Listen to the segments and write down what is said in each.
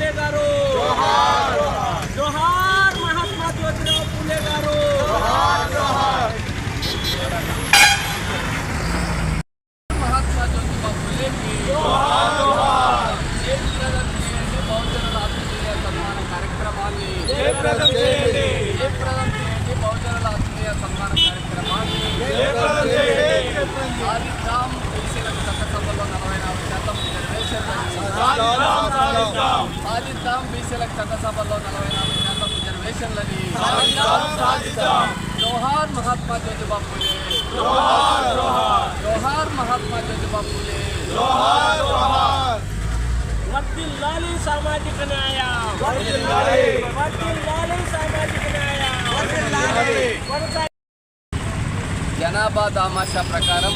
लेदारों సాధిద్దాం బీసీలకు చట్టసభలో నలభై నాలుగు శాతం రిజర్వేషన్లని. జోహార్ మహాత్మా జ్యోతిబా జోహార్, జోహార్. జోహార్ మహాత్మా జ్యోతిబా సామాజిక న్యాయం. న్యాయం. జనాభా దామాషా ప్రకారం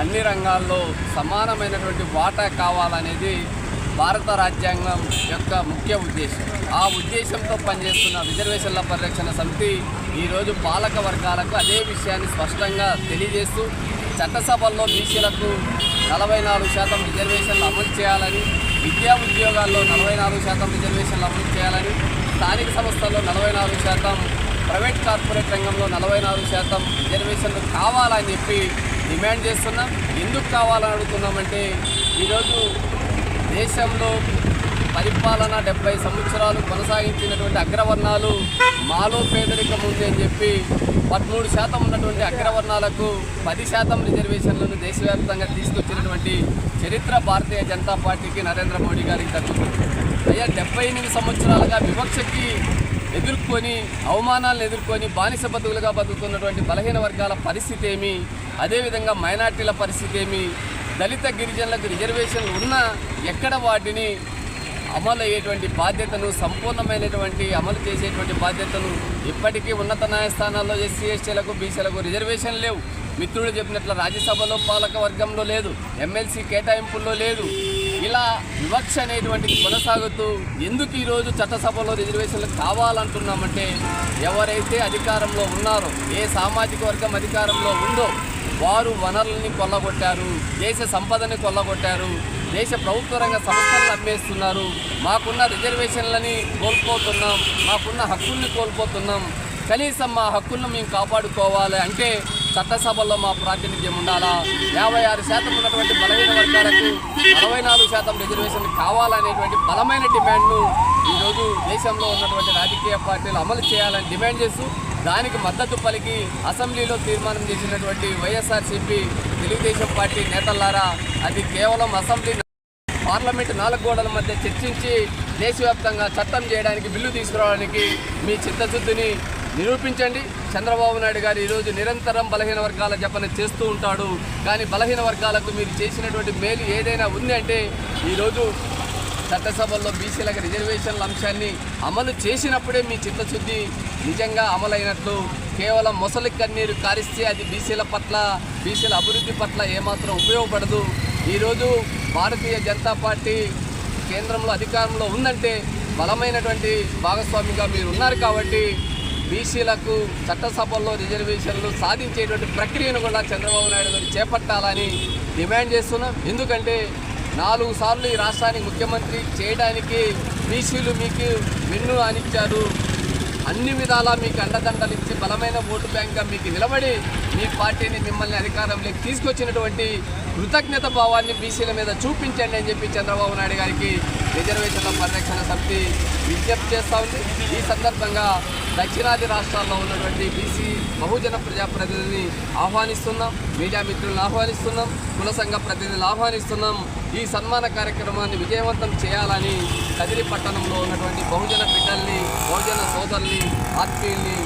అన్ని రంగాల్లో సమానమైనటువంటి వాటా కావాలనేది భారత రాజ్యాంగం యొక్క ముఖ్య ఉద్దేశం. ఆ ఉద్దేశంతో పనిచేస్తున్న రిజర్వేషన్ల పరిరక్షణ సమితి ఈరోజు పాలక వర్గాలకు అదే విషయాన్ని స్పష్టంగా తెలియజేస్తూ చట్టసభల్లో బీసీలకు నలభై నాలుగు శాతం రిజర్వేషన్లు అమలు చేయాలని విద్యా ఉద్యోగాల్లో నలభై నాలుగు శాతం రిజర్వేషన్లు అమలు చేయాలని స్థానిక సంస్థల్లో నలభై నాలుగు శాతం ప్రైవేట్ కార్పొరేట్ రంగంలో నలభై నాలుగు శాతం రిజర్వేషన్లు కావాలని చెప్పి డిమాండ్ చేస్తున్నాం. ఎందుకు కావాలని అడుగుతున్నామంటే ఈరోజు దేశంలో పరిపాలన డెబ్బై సంవత్సరాలు కొనసాగించినటువంటి అగ్రవర్ణాలు మాలో పేదరికం ఉంది అని చెప్పి పదమూడు శాతం ఉన్నటువంటి అగ్రవర్ణాలకు పది శాతం రిజర్వేషన్లను దేశవ్యాప్తంగా తీసుకొచ్చినటువంటి చరిత్ర భారతీయ జనతా పార్టీకి నరేంద్ర మోడీ గారికి దక్కుతుంది అయ్యా డెబ్బై ఎనిమిది సంవత్సరాలుగా వివక్షకి ఎదుర్కొని అవమానాలను ఎదుర్కొని బానిస బతుకులుగా బతుకుతున్నటువంటి బలహీన వర్గాల పరిస్థితి ఏమి? అదేవిధంగా మైనార్టీల పరిస్థితి ఏమి? దళిత గిరిజనులకు రిజర్వేషన్లు ఉన్నా ఎక్కడ వాటిని అమలు అయ్యేటువంటి బాధ్యతను సంపూర్ణమైనటువంటి అమలు చేసేటువంటి బాధ్యతను ఇప్పటికీ ఉన్నత న్యాయస్థానాల్లో ఎస్సీ ఎస్టీలకు బీసీలకు రిజర్వేషన్ లేవు. మిత్రుడు చెప్పినట్లు రాజ్యసభలో పాలక వర్గంలో లేదు ఎమ్మెల్సీ కేటాయింపుల్లో లేదు. ఇలా వివక్ష అనేటువంటిది కొనసాగుతూ ఎందుకు ఈరోజు చట్టసభలో రిజర్వేషన్లు కావాలంటున్నామంటే ఎవరైతే అధికారంలో ఉన్నారో ఏ సామాజిక వర్గం అధికారంలో ఉందో వారు వనరుల్ని కొల్లగొట్టారు దేశ సంపదని కొల్లగొట్టారు దేశ ప్రభుత్వ రంగ సంస్థలను అమ్మేస్తున్నారు. మాకున్న రిజర్వేషన్లని కోల్పోతున్నాం మాకున్న హక్కుల్ని కోల్పోతున్నాం. కనీసం మా హక్కులను మేము కాపాడుకోవాలి అంటే చట్టసభల్లో మా ప్రాతినిధ్యం ఉండాలా? యాభై ఆరు శాతం ఉన్నటువంటి బలహీన వర్గాలకు అరవై నాలుగు శాతం రిజర్వేషన్ కావాలనేటువంటి బలమైన డిమాండ్ను ఈరోజు దేశంలో ఉన్నటువంటి రాజకీయ పార్టీలు అమలు చేయాలని డిమాండ్ చేస్తూ దానికి మద్దతు పలికి అసెంబ్లీలో తీర్మానం చేసినటువంటి వైఎస్ఆర్సీపీ తెలుగుదేశం పార్టీ నేతలారా అది కేవలం అసెంబ్లీ పార్లమెంటు నాలుగు గోడల మధ్య చర్చించి దేశవ్యాప్తంగా చట్టం చేయడానికి బిల్లు తీసుకురావడానికి మీ చిత్తశుద్ధిని నిరూపించండి. చంద్రబాబు నాయుడు గారు ఈరోజు నిరంతరం బలహీన వర్గాల జపన చేస్తూ ఉంటాడు. కానీ బలహీన వర్గాలకు మీరు చేసినటువంటి మేలు ఏదైనా ఉంది అంటే ఈరోజు చట్టసభల్లో బీసీలకు రిజర్వేషన్ల అంశాన్ని అమలు చేసినప్పుడే మీ చిత్తశుద్ధి నిజంగా అమలైనట్లు. కేవలం మొసలి కన్నీరు కారిస్తే అది బీసీల పట్ల బీసీల అభివృద్ధి పట్ల ఏమాత్రం ఉపయోగపడదు. ఈరోజు భారతీయ జనతా పార్టీ కేంద్రంలో అధికారంలో ఉందంటే బలమైనటువంటి భాగస్వామిగా మీరు ఉన్నారు కాబట్టి బీసీలకు చట్టసభల్లో రిజర్వేషన్లు సాధించేటువంటి ప్రక్రియను కూడా చంద్రబాబు నాయుడు గారు చేపట్టాలని డిమాండ్ చేస్తున్నాం. ఎందుకంటే నాలుగు సార్లు ఈ రాష్ట్రానికి ముఖ్యమంత్రి చేయడానికి బీసీలు మీకు వెన్ను అనిచ్చారు. అన్ని విధాలా మీకు అండదండలు ఇచ్చి బలమైన ఓటు బ్యాంక్గా మీకు నిలబడి మీ పార్టీని మిమ్మల్ని అధికారంలోకి తీసుకొచ్చినటువంటి కృతజ్ఞత భావాన్ని బీసీల మీద చూపించండి అని చెప్పి చంద్రబాబు నాయుడు గారికి రిజర్వేషన్ల పరిరక్షణ సమితి విజ్ఞప్తి చేస్తూ ఉంది. ఈ సందర్భంగా దక్షిణాది రాష్ట్రాల్లో ఉన్నటువంటి బీసీ బహుజన ప్రజాప్రతినిధిని ఆహ్వానిస్తున్నాం. మీడియా మిత్రులను ఆహ్వానిస్తున్నాం. కుల సంఘ ప్రతినిధులను ఆహ్వానిస్తున్నాం. ఈ సన్మాన కార్యక్రమాన్ని విజయవంతం చేయాలని కదిరి పట్టణంలో ఉన్నటువంటి బహుజన బిడ్డల్ని బహుజన సోదరుల్ని ఆత్మీయుల్ని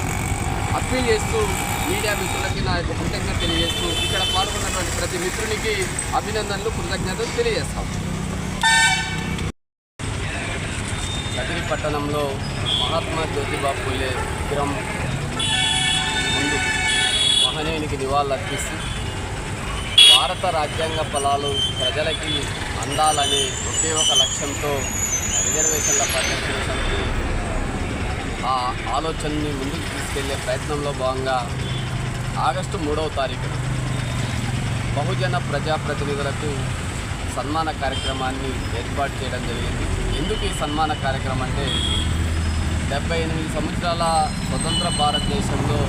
అప్పీల్ చేస్తూ మీడియా మిత్రులకి నా యొక్క కృతజ్ఞత తెలియజేస్తూ ఇక్కడ పాల్గొన్నటువంటి ప్రతి మిత్రునికి అభినందనలు కృతజ్ఞతలు తెలియజేస్తాం. కదిరి పట్టణంలో మహాత్మా జ్యోతిబా పూలే విగ్రహం ముందు మహనీయునికి నివాళులర్పిస్తూ భారత రాజ్యాంగ ఫలాలు ప్రజలకి అందాలనే ఒకే ఒక లక్ష్యంతో రిజర్వేషన్ల పరిరక్షణ సమితి ఆ ఆలోచనని ముందుకు తీసుకెళ్ళే ప్రయత్నంలో భాగంగా ఆగస్టు మూడవ తారీఖు బహుజన ప్రజాప్రతినిధులకు సన్మాన కార్యక్రమాన్ని ఏర్పాటు చేయడం జరిగింది. ఎందుకు ఈ సన్మాన కార్యక్రమం అంటే డెబ్బై ఎనిమిది సంవత్సరాల స్వతంత్ర భారతదేశంలో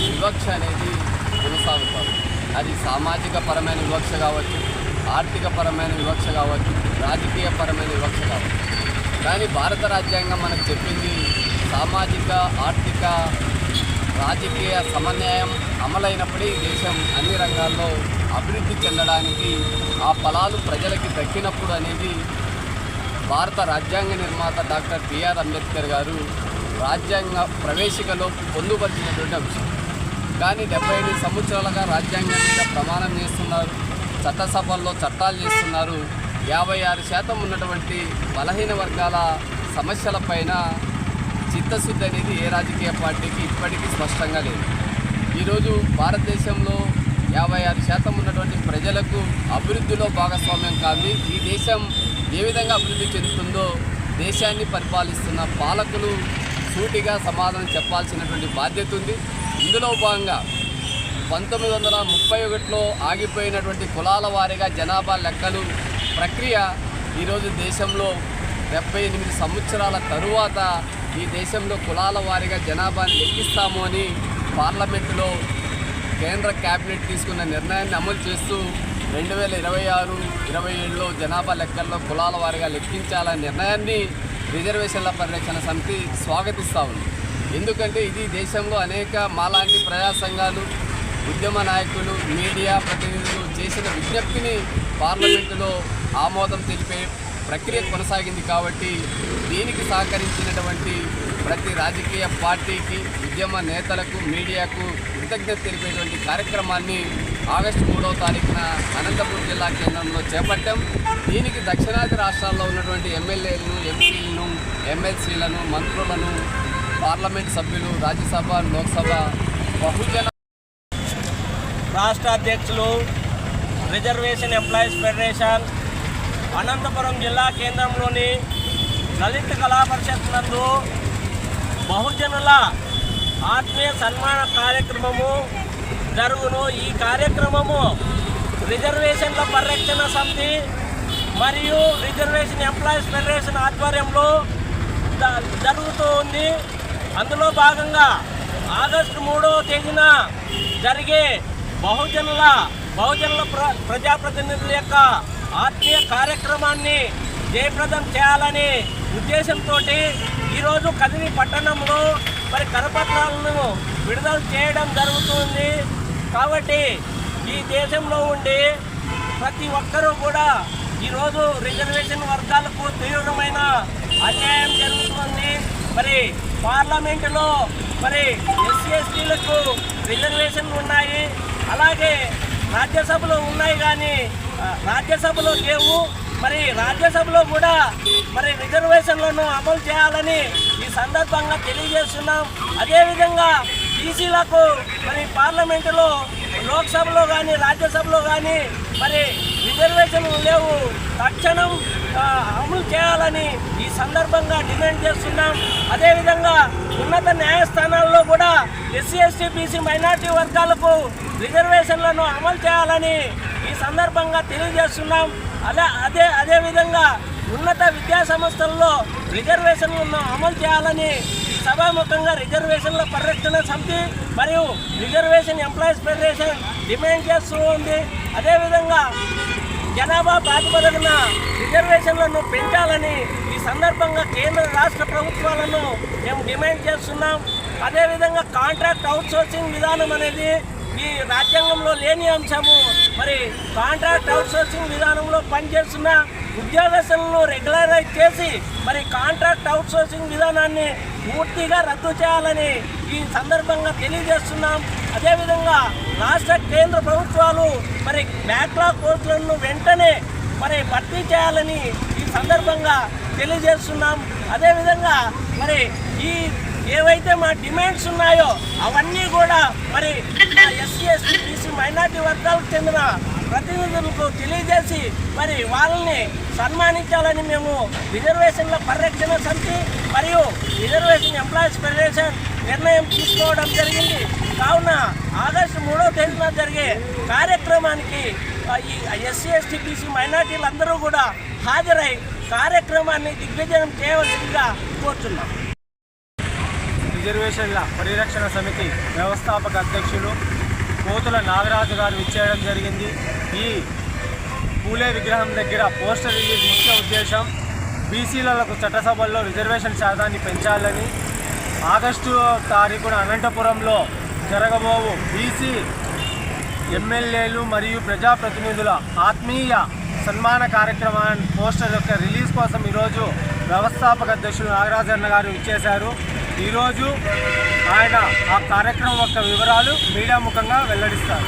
వివక్ష అనేది కొనసాగుతారు అది సామాజిక పరమైన వివక్ష కావచ్చు ఆర్థిక పరమైన వివక్ష కావచ్చు రాజకీయ పరమైన వివక్ష కావచ్చు. కానీ భారత రాజ్యాంగం మనకు చెప్పింది సామాజిక ఆర్థిక రాజకీయ సమన్వయం అమలైనప్పుడే దేశం అన్ని రంగాల్లో అభివృద్ధి చెందడానికి ఆ ఫలాలు ప్రజలకి దక్కినప్పుడు అనేది భారత రాజ్యాంగ నిర్మాత డాక్టర్ బిఆర్ అంబేద్కర్ గారు రాజ్యాంగ ప్రవేశికలో పొందుపరిచినటువంటి అంశం. కానీ డెబ్బై ఎనిమిది సంవత్సరాలుగా రాజ్యాంగం మీద ప్రమాణం చేస్తున్నారు చట్టసభల్లో చట్టాలు చేస్తున్నారు. యాభై ఆరు శాతం ఉన్నటువంటి బలహీన వర్గాల సమస్యలపైన చిత్తశుద్ధి అనేది ఏ రాజకీయ పార్టీకి ఇప్పటికీ స్పష్టంగా లేదు. ఈరోజు భారతదేశంలో యాభై ఆరు శాతం ఉన్నటువంటి ప్రజలకు అభివృద్ధిలో భాగస్వామ్యం కాదు. ఈ దేశం ఏ విధంగా అభివృద్ధి చెందుతుందో దేశాన్ని పరిపాలిస్తున్న పాలకులు సూటిగా సమాధానం చెప్పాల్సినటువంటి బాధ్యత ఉంది. ఇందులో భాగంగా పంతొమ్మిది వందల ముప్పై ఒకటిలో ఆగిపోయినటువంటి కులాల వారీగా జనాభా లెక్కలు ప్రక్రియ ఈరోజు దేశంలో డెబ్బై ఎనిమిది సంవత్సరాల తరువాత ఈ దేశంలో కులాల వారీగా జనాభాని లెక్కిస్తాము అని పార్లమెంటులో కేంద్ర కేబినెట్ తీసుకున్న నిర్ణయాన్ని అమలు చేస్తూ రెండు వేల ఇరవై ఆరు ఇరవై ఏడులో జనాభా లెక్కల్లో కులాల వారీగా లెక్కించాలనే నిర్ణయాన్ని రిజర్వేషన్ల పరిరక్షణ సమితి స్వాగతిస్తూ ఉంది. ఎందుకంటే ఇది దేశంలో అనేక మాలాంటి ప్రజా సంఘాలు ఉద్యమ నాయకులు మీడియా ప్రతినిధులు చేసిన విజ్ఞప్తిని పార్లమెంటులో ఆమోదం తెలిపే ప్రక్రియ కొనసాగింది కాబట్టి దీనికి సహకరించినటువంటి ప్రతి రాజకీయ పార్టీకి ఉద్యమ నేతలకు మీడియాకు కృతజ్ఞత తెలిపేటువంటి కార్యక్రమాన్ని ఆగస్టు మూడవ తారీఖున అనంతపురం జిల్లా కేంద్రంలో చేపట్టాం. దీనికి దక్షిణాది రాష్ట్రాల్లో ఉన్నటువంటి ఎమ్మెల్యేలను ఎంపీలను ఎమ్మెల్సీలను మంత్రులను పార్లమెంట్ సభ్యులు రాజ్యసభ లోక్సభ బహుజన రాష్ట్ర అధ్యక్షులు రిజర్వేషన్ ఎంప్లాయీస్ ఫెడరేషన్ అనంతపురం జిల్లా కేంద్రంలోని లలిత కళా పరిషత్ నందు బహుజనుల ఆత్మీయ సన్మాన కార్యక్రమము జరుగును. ఈ కార్యక్రమము రిజర్వేషన్ల పరిరక్షణ సమితి మరియు రిజర్వేషన్ ఎంప్లాయీస్ ఫెడరేషన్ ఆధ్వర్యంలో జ- జరుగుతూ ఉంది. అందులో భాగంగా ఆగస్టు మూడవ తేదీన జరిగే బహుజనుల బహుజనుల ప్ర ప్రజాప్రతినిధుల యొక్క ఆత్మీయ కార్యక్రమాన్ని జయప్రదం చేయాలని ఉద్దేశంతో ఈరోజు కదిరి పట్టణంలో మరి కరపత్రాలను విడుదల చేయడం జరుగుతుంది. కాబట్టి ఈ దేశంలో ఉండి ప్రతి ఒక్కరూ కూడా ఈరోజు రిజర్వేషన్ వర్గాలకు తీవ్రమైన అన్యాయం జరుగుతుంది. మరి పార్లమెంటులో మరి ఎస్సీ ఎస్టీలకు రిజర్వేషన్లు ఉన్నాయి. అలాగే రాజ్యసభలో ఉన్నాయి కానీ రాజ్యసభలో లేవు. మరి రాజ్యసభలో కూడా మరి రిజర్వేషన్లను అమలు చేయాలని ఈ సందర్భంగా తెలియజేస్తున్నాం. అదేవిధంగా బీసీలకు మరి పార్లమెంటులో లోక్సభలో కానీ రాజ్యసభలో కానీ మరి రిజర్వేషన్లు లేవు. తక్షణం అమలు చేయాలని ఈ సందర్భంగా డిమాండ్ చేస్తున్నాం. అదేవిధంగా ఉన్నత న్యాయస్థానాల్లో కూడా ఎస్సీ ఎస్టీ బీసీ మైనార్టీ వర్గాలకు రిజర్వేషన్లను అమలు చేయాలని ఈ సందర్భంగా తెలియజేస్తున్నాం. అలా అదే అదేవిధంగా ఉన్నత విద్యా సంస్థల్లో రిజర్వేషన్లను అమలు చేయాలని సభాముఖంగా రిజర్వేషన్ల పరిరక్షణ సమితి మరియు రిజర్వేషన్ ఎంప్లాయీస్ ఫెడరేషన్ డిమాండ్ చేస్తూ ఉంది. అదేవిధంగా జనాభా ప్రాతిపదికన రిజర్వేషన్లను పెంచాలని ఈ సందర్భంగా కేంద్ర రాష్ట్ర ప్రభుత్వాలను మేము డిమాండ్ చేస్తున్నాం. అదేవిధంగా కాంట్రాక్ట్ అవుట్సోర్సింగ్ విధానం అనేది ఈ రాజ్యాంగంలో లేని అంశము. మరి కాంట్రాక్ట్ అవుట్సోర్సింగ్ విధానంలో పనిచేస్తున్న ఉద్యోగస్తులను రెగ్యులరైజ్ చేసి మరి కాంట్రాక్ట్ అవుట్సోర్సింగ్ విధానాన్ని పూర్తిగా రద్దు చేయాలని ఈ సందర్భంగా తెలియజేస్తున్నాం. అదేవిధంగా రాష్ట్ర కేంద్ర ప్రభుత్వాలు మరి బ్యాక్లాగ్ కోర్సులను వెంటనే మరి భర్తీ చేయాలని ఈ సందర్భంగా తెలియజేస్తున్నాం. అదేవిధంగా మరి ఈ ఏవైతే మా డిమాండ్స్ ఉన్నాయో అవన్నీ కూడా మరి ఎస్సీ ఎస్టీ బీసీ మైనార్టీ వర్గాలకు చెందిన ప్రతినిధులకు తెలియజేసి మరి వాళ్ళని సన్మానించాలని మేము రిజర్వేషన్ల పరిరక్షణ సమితి మరియు రిజర్వేషన్ ఎంప్లాయీస్ ఫెడరేషన్ నిర్ణయం తీసుకోవడం జరిగింది. కావున ఆగస్టు మూడవ తేదీన జరిగే కార్యక్రమానికి ఎస్సీ ఎస్టీ బీసీ మైనార్టీలందరూ కూడా హాజరై కార్యక్రమాన్ని దిగ్విజయం చేయవలసిందిగా కోరుతున్నాం రిజర్వేషన్ల పరిరక్షణ సమితి వ్యవస్థాపక అధ్యక్షులు కోతుల నాగరాజు గారు విచ్చేయడం జరిగింది. ఈ పూలే విగ్రహం దగ్గర పోస్టర్ రిలీజ్ ముఖ్య ఉద్దేశం బీసీలకు చట్టసభల్లో రిజర్వేషన్ శాతాన్ని పెంచాలని. ఆగస్టు తారీఖున అనంతపురంలో జరగబోవు. బీసీ ఎమ్మెల్యేలు మరియు ప్రజాప్రతినిధుల ఆత్మీయ సన్మాన కార్యక్రమాన్ని పోస్టర్ యొక్క రిలీజ్ కోసం ఈరోజు వ్యవస్థాపక అధ్యక్షులు నాగరాజన్న గారు ఇచ్చేశారు ఈరోజు ఆయన ఆ కార్యక్రమం యొక్క వివరాలు మీడియా ముఖంగా వెల్లడిస్తారు.